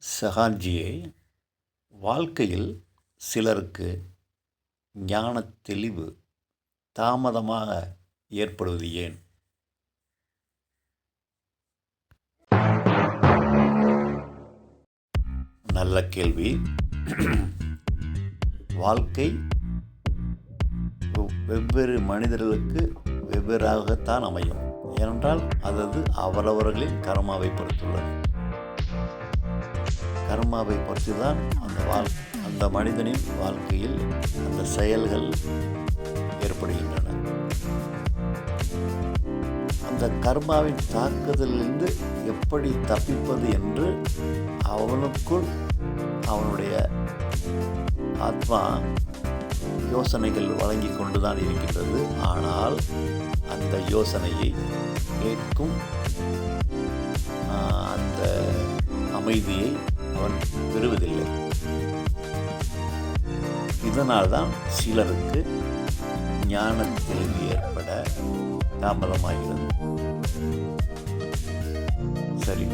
சஹான்ஜியே வாழ்க்கையில் சிலருக்கு ஞானத் தெளிவு தாமதமாக ஏற்படுவது ஏன்? நல்ல கேள்வி. வாழ்க்கை வெவ்வேறு மனிதர்களுக்கு வெவ்வேறாகத்தான் அமையும். ஏனென்றால் அதது அவரவர்களின் கர்மாவை பொறுத்துள்ளது. கர்மாவை பொறுத்து தான் அந்த வாழ் அந்த மனிதனின் வாழ்க்கையில் அந்த செயல்கள் ஏற்படுகின்றன. அந்த கர்மாவின் தாக்குதலிலிருந்து எப்படி தப்பிப்பது என்று அவனுக்குள் அவனுடைய ஆத்மா யோசனைகள் வழங்கி கொண்டுதான் இருக்கின்றது. ஆனால் அந்த யோசனையை கேட்கும் அந்த அமைதியை அவன் பெறுவதில்லை. இதனால்தான் சிலருக்கு ஞான தெளிவு ஏற்பட தாமதமாகிறது. சரி.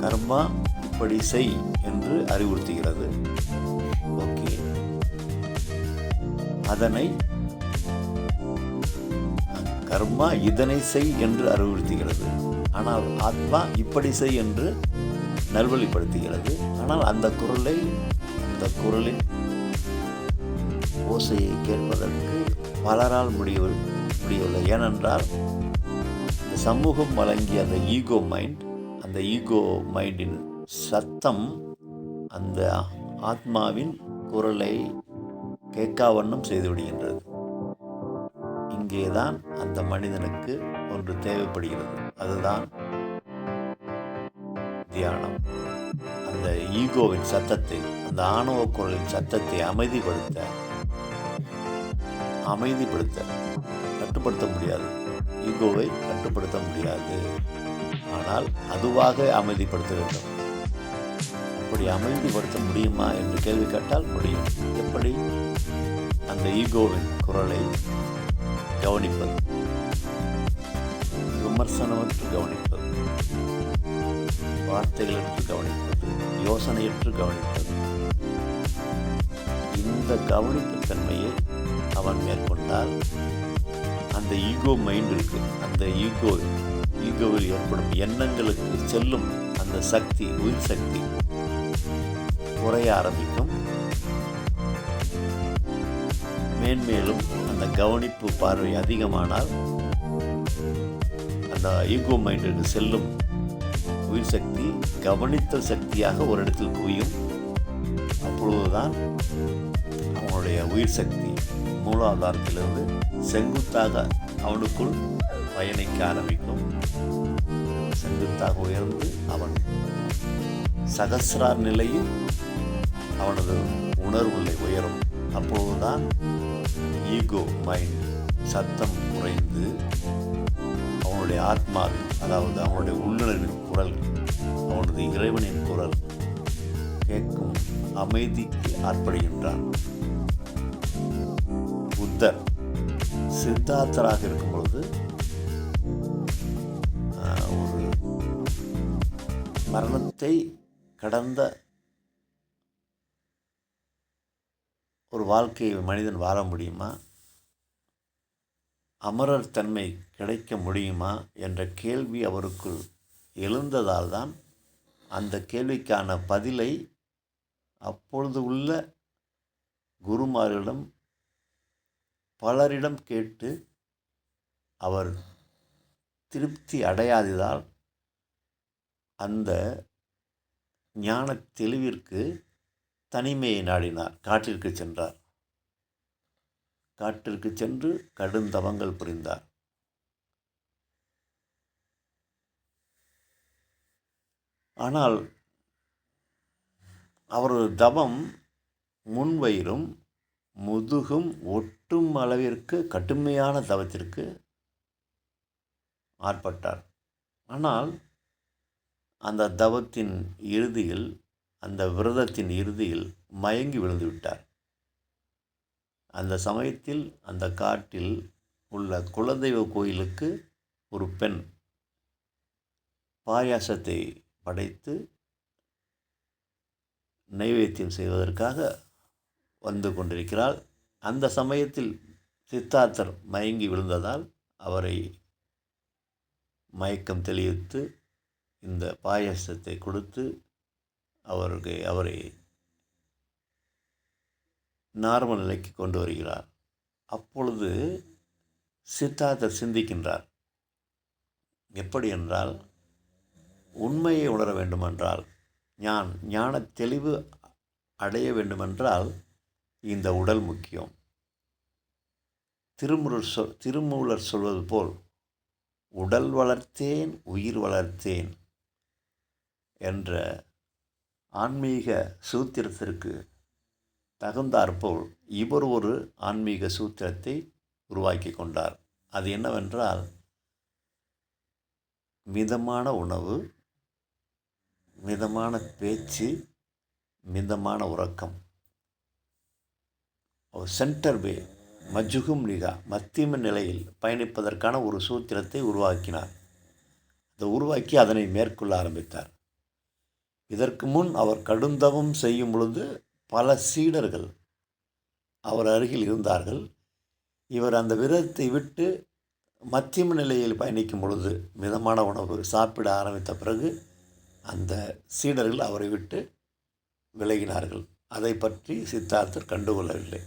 கர்மா இப்படி செய் என்று அறிவுறுத்துகிறது. ஓகே. அதனை கர்மா இதனை செய் என்று அறிவுறுத்துகிறது. ஆனால் ஆத்மா இப்படி செய் என்று நல்வழிப்படுத்துகிறது. ஆனால் அந்த குரலை அந்த குரலின் ஓசையை கேட்பதற்கு பலரால் முடிய முடியவில்லை. ஏனென்றால் இந்த சமூகம் வழங்கிய அந்த ஈகோ மைண்ட் அந்த ஈகோ மைண்டின் சத்தம் அந்த ஆத்மாவின் குரலை கேட்காவண்ணம் செய்துவிடுகின்றது இங்கேதான் அந்த மனிதனுக்கு ஒன்று தேவைப்படுகிறது. அதுதான் தியானம். அந்த ஈகோவின் சத்தத்தை அந்த ஆணவ குரலின் சத்தத்தை அமைதிப்படுத்த அமைதிப்படுத்த கட்டுப்படுத்த முடியாது. ஈகோவை கட்டுப்படுத்த முடியாது. ஆனால் அதுவாக அமைதிப்படுத்த வேண்டும். அப்படி அமைதிப்படுத்த முடியுமா என்று கேள்வி கேட்டால் முடியும். எப்படி? அந்த ஈகோவின் குரலை கவனிப்பது. விமர்சனமற்று கவனிப்பது. வார்த்தைகளற்று கவனிப்பது யோசனையற்று கவனிப்பது இந்த கவனிப்பு தன்மையை அவன் மேற்கொண்டால் அந்த ஈகோ மைண்ட் இருக்கு அந்த ஈகோ ஈகோவில் ஏற்படும் எண்ணங்களுக்கு செல்லும் அந்த சக்தி உயிர் சக்தி குறைய ஆரம்பிக்கும். மேன்மேலும் அந்த கவனிப்பு பார்வை அதிகமானால் அந்த ஈகோ மைண்டுக்கு செல்லும் உயிர் சக்தி கவனித்தல் சக்தியாக ஒரு இடத்தில் குவியும். அப்பொழுதுதான் அவனுடைய உயிர் சக்தி மூலாதாரத்திலிருந்து செங்குத்தாக அவனுக்குள் பயணிக்க ஆரம்பிக்கும். செங்குத்தாக உயர்ந்து அவன் சகசிரார் நிலையில் அவனது உணர்வுகளை உயரும். அப்பொழுதுதான் ஈகோ மைண்ட் சத்தம் குறைந்து அவனுடைய ஆத்மாவின் அதாவது அவனுடைய உள்ளுணர்வின் குரல் அவனது இறைவனின் குரல் கேட்கும் அமைதிக்கு ஆட்படுகின்றான் புத்தர் சித்தார்த்தராக இருக்கும் பொழுது ஒரு மரணத்தை கடந்த ஒரு வாழ்க்கையை மனிதன் வாழ முடியுமா? அமரர் தன்மை கிடைக்க முடியுமா என்ற கேள்வி அவருக்குள் எழுந்ததால் தான் அந்த கேள்விக்கான பதிலை அப்பொழுது உள்ள குருமார்களிடம் பலரிடம் கேட்டு அவர் திருப்தி அடையாததால் அந்த ஞான தெளிவிற்கு தனிமையை நாடினார். காட்டிற்கு சென்றார். காட்டிற்கு சென்று கடும் தவங்கள் புரிந்தார். ஆனால் அவரது தவம் முன்வயிறும் முதுகும் ஒட்டும் அளவிற்கு கடுமையான தவத்திற்கு ஆட்பட்டார். ஆனால் அந்த தவத்தின் இறுதியில் அந்த விரதத்தின் இறுதியில் மயங்கி விழுந்து விட்டார். அந்த சமயத்தில் அந்த காட்டில் உள்ள குலதெய்வ கோயிலுக்கு ஒரு பெண் பாயாசத்தை படைத்து நைவேத்தியம் செய்வதற்காக வந்து கொண்டிருக்கிறாள். அந்த சமயத்தில் சித்தார்த்தர் மயங்கி விழுந்ததால் அவரை மயக்கம் தெளிவித்து இந்த பாயசத்தை கொடுத்து அவருக்கு அவரை நார்மல் நிலைக்கு கொண்டு வருகிறார். அப்பொழுது சித்தார்த்தர் சிந்திக்கின்றார். எப்படி என்றால் உண்மையை உணர வேண்டுமென்றால் ஞான் ஞான தெளிவு அடைய வேண்டுமென்றால் இந்த உடல் முக்கியம். திருமுருள் சொல் திருமூலர் சொல்வது போல் உடல் வளர்த்தேன் உயிர் வளர்த்தேன் என்ற ஆன்மீக சூத்திரத்திற்கு தகுந்தாற்போல் இவர் ஒரு ஆன்மீக சூத்திரத்தை உருவாக்கி கொண்டார். அது என்னவென்றால் மிதமான உணவு மிதமான பேச்சு மிதமான உறக்கம். சென்டர் வே மஜுகும் நிகா மத்தியம நிலையில் பயணிப்பதற்கான ஒரு சூத்திரத்தை உருவாக்கினார். அதை உருவாக்கி அதனை மேற்கொள்ள ஆரம்பித்தார். இதற்கு முன் அவர் கடுந்தவம் செய்யும் பொழுது பல சீடர்கள் அவர் அருகில் இருந்தார்கள். இவர் அந்த விரதத்தை விட்டு மத்தியம நிலையில் பயணிக்கும் பொழுது மிதமான உணவு சாப்பிட ஆரம்பித்த பிறகு அந்த சீடர்கள் அவரை விட்டு விலகினார்கள். அதை பற்றி சித்தார்த்தர் கண்டுகொள்ளவில்லை.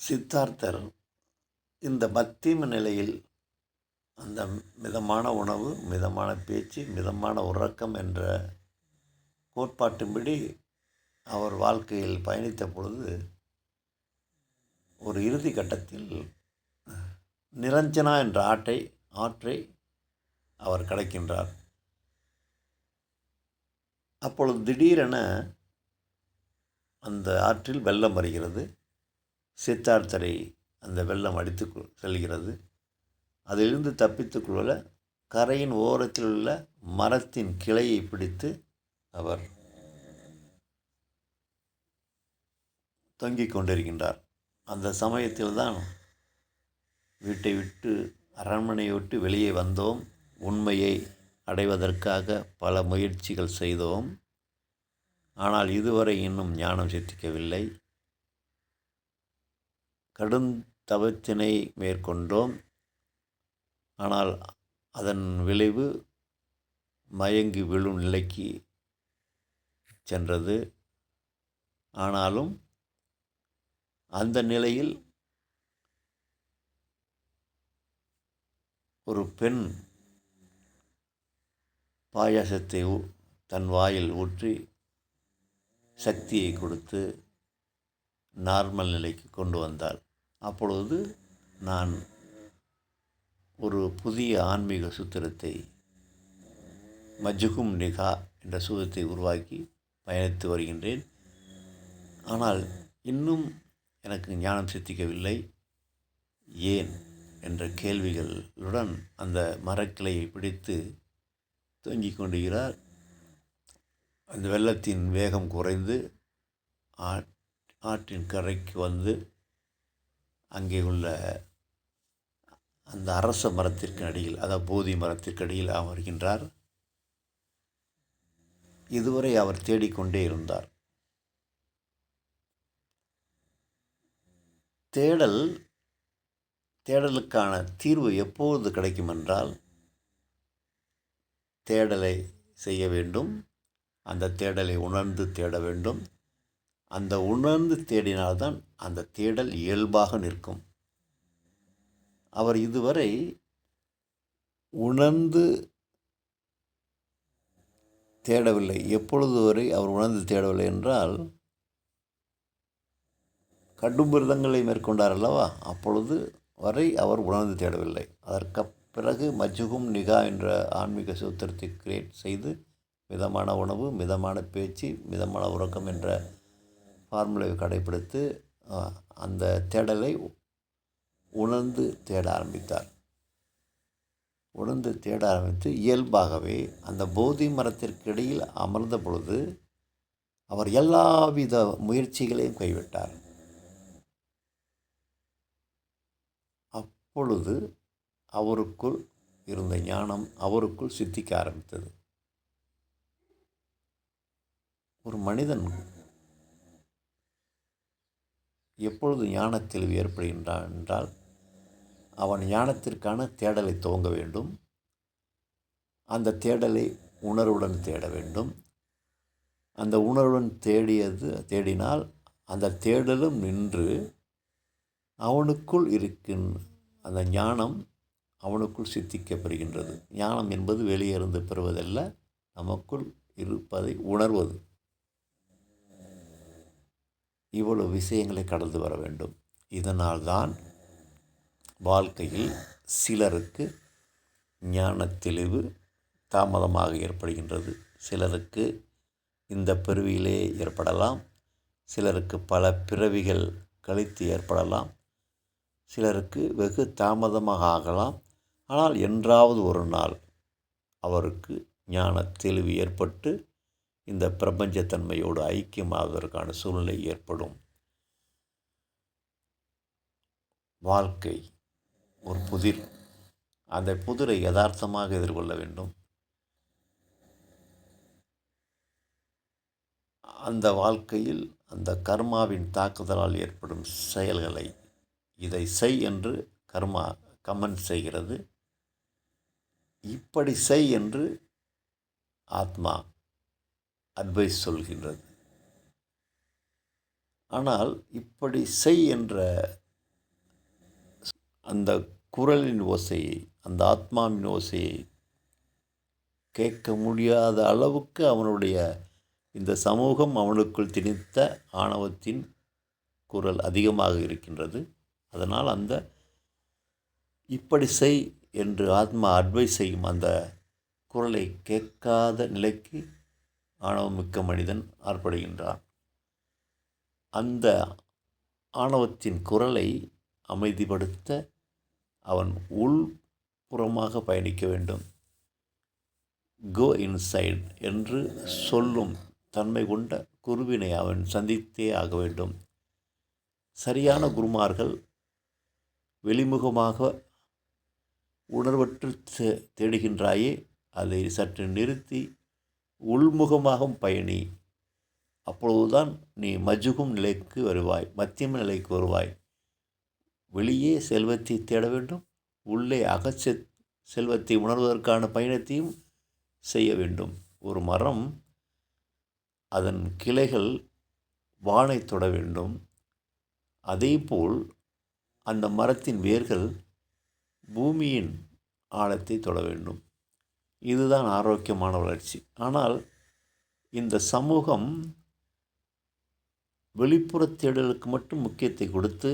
சித்தார்த்தர் இந்த மத்தியம நிலையில் அந்த மிதமான உணவு மிதமான பேச்சு மிதமான உறக்கம் என்ற கோட்பாட்டின்படி அவர் வாழ்க்கையில் பயணித்த பொழுது ஒரு இறுதி கட்டத்தில் நிரஞ்சனா என்ற ஆட்டை ஆற்றை அவர் கடக்கின்றார் அப்பொழுது திடீரென அந்த ஆற்றில் வெள்ளம் வருகிறது. சித்தார்த்தரை அந்த வெள்ளம் அடித்து செல்கிறது. அதிலிருந்து தப்பித்துக்கொள்ள கரையின் ஓரத்தில் உள்ள மரத்தின் கிளையை பிடித்து அவர் தொங்கிக் கொண்டிருக்கின்றார். அந்த சமயத்தில் தான் வீட்டை விட்டு அரண்மனையை விட்டு வெளியே வந்தோம். உண்மையை அடைவதற்காக பல முயற்சிகள் செய்தோம். ஆனால் இதுவரை இன்னும் ஞானம் சித்திக்கவில்லை. கடும் தவத்தினை மேற்கொண்டோம். ஆனால் அதன் விளைவு மயங்கி விழும் நிலைக்கு சென்றது. ஆனாலும் அந்த நிலையில் ஒரு பெண் பாயாசத்தை தன் வாயில் ஊற்றி சக்தியை கொடுத்து நார்மல் நிலைக்கு கொண்டு வந்தாள். அப்பொழுது நான் ஒரு புதிய ஆன்மீக சூத்திரத்தை மஜுகும் நிகா என்ற சூத்திரத்தை உருவாக்கி பயணித்து வருகின்றேன். ஆனால் இன்னும் எனக்கு ஞானம் சித்திக்கவில்லை. ஏன்? என்ற கேள்விகளுடன் அந்த மரக்கிளையை பிடித்து தொங்கிக் கொண்டுகிறார் அந்த வெள்ளத்தின் வேகம் குறைந்து ஆற்றின் கரைக்கு வந்து அங்கே உள்ள அந்த அரச மரத்திற்கு அடியில் அதாவது போதி மரத்திற்கு அடியில் அமர்கின்றார். இதுவரை அவர் தேடிக்கொண்டே இருந்தார். தேடல் தேடலுக்கான தீர்வு எப்போது கிடைக்கும் என்றால் தேடலை செய்ய வேண்டும். அந்த தேடலை உணர்ந்து தேட வேண்டும். அந்த உணர்ந்து தேடினால்தான் அந்த தேடல் இயல்பாக நிற்கும். அவர் இதுவரை உணர்ந்து தேடவில்லை. எப்பொழுது வரை அவர் உணர்ந்து தேடவில்லை என்றால் கடும் விரதங்களை மேற்கொண்டார் அல்லவா? அப்பொழுது வரை அவர் உணர்ந்து தேடவில்லை. அதற்கு பிறகு மஜ்ஜுகும் நிகா என்ற ஆன்மீக சூத்திரத்தை கிரியேட் செய்து மிதமான உணவு மிதமான பேச்சு மிதமான உறக்கம் என்ற ஃபார்முலாவை கடைப்பிடித்து அந்த தேடலை உணர்ந்து தேட ஆரம்பித்தார். உணர்ந்து தேட ஆரம்பித்து இயல்பாகவே அந்த போதி மரத்திற்கு இடையில் அமர்ந்த பொழுது அவர் எல்லாவித முயற்சிகளையும் கைவிட்டார். அப்பொழுது அவருக்குள் இருந்த ஞானம் அவருக்குள் சித்திக்க ஆரம்பித்தது. ஒரு மனிதன் எப்பொழுது ஞானத்தில் ஏற்படுகின்றான் என்றால் அவன் ஞானத்திற்கான தேடலை துவங்க வேண்டும். அந்த தேடலை உணர்வுடன் தேட வேண்டும். அந்த உணர்வுடன் தேடியது தேடினால் அந்த தேடலும் நின்று அவனுக்குள் இருக்கின்ற அந்த ஞானம் அவனுக்குள் சித்திக்கப்படுகின்றது. ஞானம் என்பது வெளியே இருந்து பெறுவதல்ல நமக்குள் இருப்பதை உணர்வது. இவ்வளவு விஷயங்களை கடந்து வர வேண்டும். இதனால்தான் வாழ்க்கையில் சிலருக்கு ஞான தெளிவு தாமதமாக ஏற்படுகின்றது. சிலருக்கு இந்த பிறவியிலே ஏற்படலாம். சிலருக்கு பல பிறவிகள் கழித்து ஏற்படலாம். சிலருக்கு வெகு தாமதமாக ஆகலாம். ஆனால் என்றாவது ஒரு நாள் அவருக்கு ஞான தெளிவு ஏற்பட்டு இந்த பிரபஞ்சத்தன்மையோடு ஐக்கியமாவதற்கான சூழ்நிலை ஏற்படும். வாழ்க்கை ஒரு புதிர். அந்த புதிரை யதார்த்தமாக எதிர்கொள்ள வேண்டும். அந்த வாழ்க்கையில் அந்த கர்மாவின் தாக்குதலால் ஏற்படும் செயல்களை இதை செய் என்று கர்மா கமெண்ட் செய்கிறது. இப்படி செய் என்று ஆத்மா அட்வைஸ் சொல்கின்றது. ஆனால் இப்படி செய் என்ற அந்த குரலின் ஓசையை அந்த ஆத்மாவின் ஓசையை கேட்க முடியாத அளவுக்கு அவனுடைய இந்த சமூகம் அவனுக்குள் திணித்த ஆணவத்தின் குரல் அதிகமாக இருக்கின்றது. அதனால் அந்த இப்படி செய் என்று ஆத்மா அட்வைஸ் செய்யும் அந்த குரலை கேட்காத நிலைக்கு ஆணவமிக்க மனிதன் ஆர்ப்படுகின்றான். அந்த ஆணவத்தின் குரலை அமைதிப்படுத்த அவன் உள்புறமாக பயணிக்க வேண்டும். கோ இன்சைட் என்று சொல்லும் தன்மை கொண்ட குருவினை அவன் சந்தித்தே ஆக வேண்டும். சரியான குருமார்கள் வெளிமுகமாக உணர்வற்று தேடுகின்றாயே அதை சற்று நிறுத்தி உள்முகமாகவும் பயணி. அப்பொழுதுதான் நீ மஜுகும் நிலைக்கு வருவாய் மத்தியம நிலைக்கு வருவாய். வெளியே செல்வத்தை தேட வேண்டும் உள்ளே அகச்ச செல்வத்தை உணர்வதற்கான பயணத்தையும் செய்ய வேண்டும். ஒரு மரம் அதன் கிளைகள் வானை தொட வேண்டும். அதேபோல் அந்த மரத்தின் வேர்கள் பூமியின் ஆழத்தை தொட வேண்டும். இதுதான் ஆரோக்கியமான வளர்ச்சி. ஆனால் இந்த சமூகம் வெளிப்புற தேடலுக்கு மட்டும் முக்கியத்தை கொடுத்து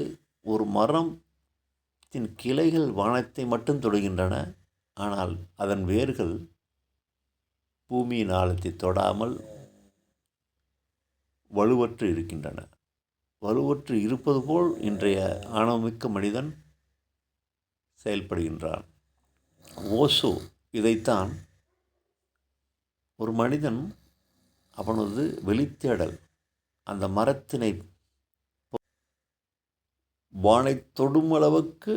ஒரு மரத்தின் கிளைகள் வானத்தை மட்டும் தொடுகின்றன. ஆனால் அதன் வேர்கள் பூமியின் ஆழத்தை தொடாமல் வலுவற்று இருக்கின்றன. வலுவற்று இருப்பது போல் இன்றைய ஆணவமிக்க மனிதன் செயல்படுகின்றான். ஓசோ இதைத்தான் ஒரு மனிதன் அவனது வெளித்தேடல் அந்த மரத்தினை வானை தொடும் அளவுக்கு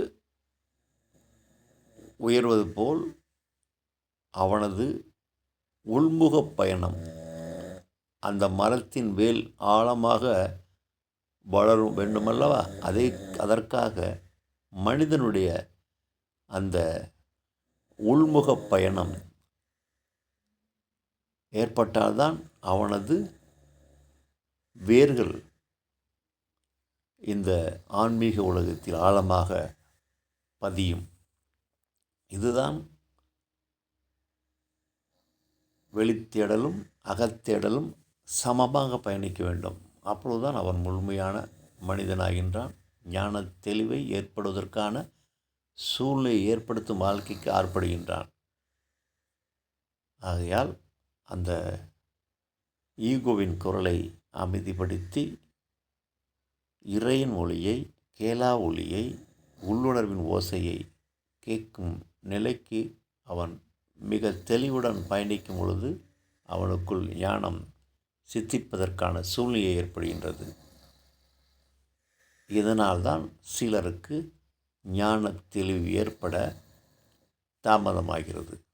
உயர்வது போல் அவனது உள்முக பயணம் அந்த மரத்தின் வேல் ஆழமாக வளரும் வேண்டுமல்லவா? அதை அதற்காக மனிதனுடைய அந்த உள்முக பயணம் ஏற்பட்டால்தான் அவனது வேர்கள் இந்த ஆன்மீக உலகத்தில் ஆழமாக பதியும். இதுதான் வெளித்தேடலும் அகத்தேடலும் சமமாக பயணிக்க வேண்டும். அப்பொழுதுதான் அவன் முழுமையான மனிதனாகின்றான். ஞான தெளிவை ஏற்படுவதற்கான சூழ்நிலை ஏற்படுத்தும் வாழ்க்கைக்கு ஆர்ப்படுகின்றான். ஆகையால் அந்த ஈகோவின் குரலை அமைதிப்படுத்தி இறையின் ஒளியை கேலா ஒளியை உள்ளுணர்வின் ஓசையை கேட்கும் நிலைக்கு அவன் மிக தெளிவுடன் பயணிக்கும் பொழுது அவனுக்குள் ஞானம் சித்திப்பதற்கான சூழ்நிலை ஏற்படுகின்றது. இதனால்தான் சிலருக்கு ஞான தெளிவு ஏற்பட தாமதமாகிறது.